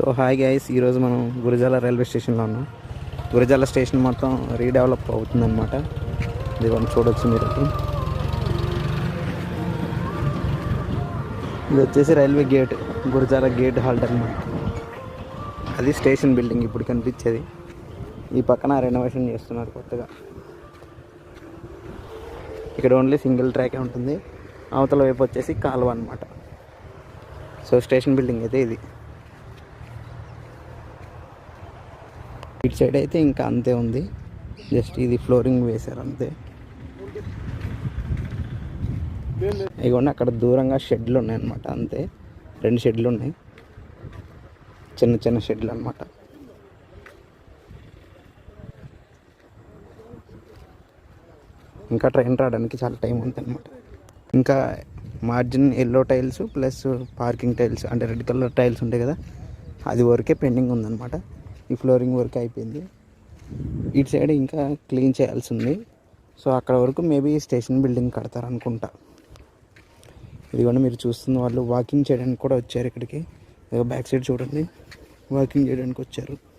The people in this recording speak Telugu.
సో హాయ్ గైస్ ఈరోజు మనం గురిజాల రైల్వే స్టేషన్లో ఉన్నాం. గురిజాల స్టేషన్ మొత్తం రీడెవలప్ అవుతుందన్నమాట. ఇది మనం చూడొచ్చు మీరు. ఇది వచ్చేసి railway gate Gurijala gate halt అనమాట అది స్టేషన్ బిల్డింగ్ ఇప్పుడు కనిపించేది. ఈ పక్కన రెనోవేషన్ చేస్తున్నారు కొత్తగా. ఇక్కడ ఓన్లీ సింగిల్ ట్రాకే ఉంటుంది. అవతల వైపు వచ్చేసి కాలువ అనమాట సో స్టేషన్ బిల్డింగ్ అయితే ఇది. ఇటు సైడ్ అయితే ఇంకా అంతే ఉంది. జస్ట్ ఇది ఫ్లోరింగ్ వేశారు అంతే. ఇదిగోండి అక్కడ దూరంగా షెడ్లు ఉన్నాయన్నమాట అంతే. రెండు షెడ్లు ఉన్నాయి. చిన్న చిన్న షెడ్లు అనమాట ఇంకా ట్రైన్ రావడానికి చాలా టైం ఉంది అనమాట ఇంకా margin yellow tiles plus parking tiles అంటే రెడ్ కలర్ టైల్స్ ఉంటాయి కదా అది వరకే పెండింగ్ ఉందన్నమాట. ఈ ఫ్లోరింగ్ వర్క్ అయిపోయింది. ఇటు సైడ్ ఇంకా క్లీన్ చేయాల్సి ఉంది. సో అక్కడ వరకు మేబీ స్టేషన్ బిల్డింగ్ కడతారు అనుకుంటా. ఇదిగోండి మీరు చూస్తున్న వాళ్ళు వాకింగ్ చేయడానికి కూడా వచ్చారు ఇక్కడికి. బ్యాక్ సైడ్ చూడండి. వాకింగ్ చేయడానికి వచ్చారు.